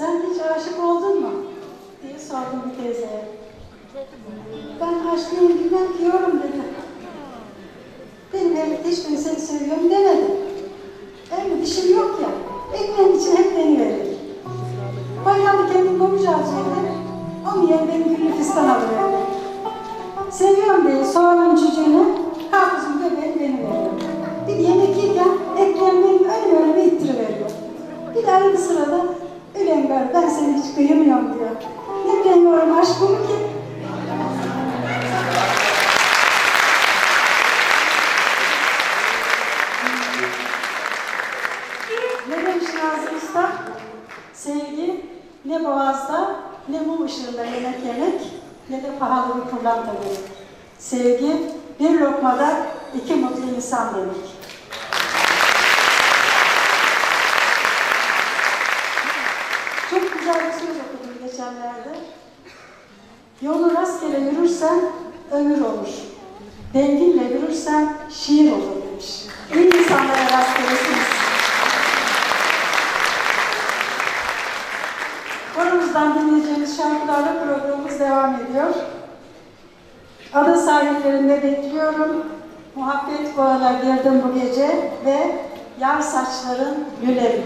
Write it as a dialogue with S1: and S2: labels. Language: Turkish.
S1: Sen hiç aşık oldun mu? diye sordum bir teyzeye. Ben aşkım bilmem ki yorum dedi. Benim evde hiç ben seni seviyorum demedi. Evde dişim yok ya. Ekmeğin için hep beni verir. Bayramda kendim komuş alacaktı. Onun yerine benim güllü fistan alıyor. Seviyorum diye soğanın cücüğünü, karpuzun göbeğini beni veriyor. Bir yemek yerken ekmeğim benim önüme önüme ittiriveriyor. Bir de arada sırada Ülen ben, seni hiç kıyamıyorum diyor. Ne bilemiyorum aşkımı ki. Ne demiş Nazım Usta? Sevgi ne boğazda, ne mum ışığında yemek yemek, ne de pahalı bir pırlanta demek. Sevgi bir lokmada iki mutlu insan demek. Geçenlerde. Yolu rastgele yürürsen ömür olur. Denginle yürürsen şiir olur demiş. İyi insanlara rastgelesiniz. Konumuzdan dinleyeceğimiz şarkılarla programımız devam ediyor. Ada sahillerinde bekliyorum. Muhabbet bağına girdim bu gece ve yar saçların güle.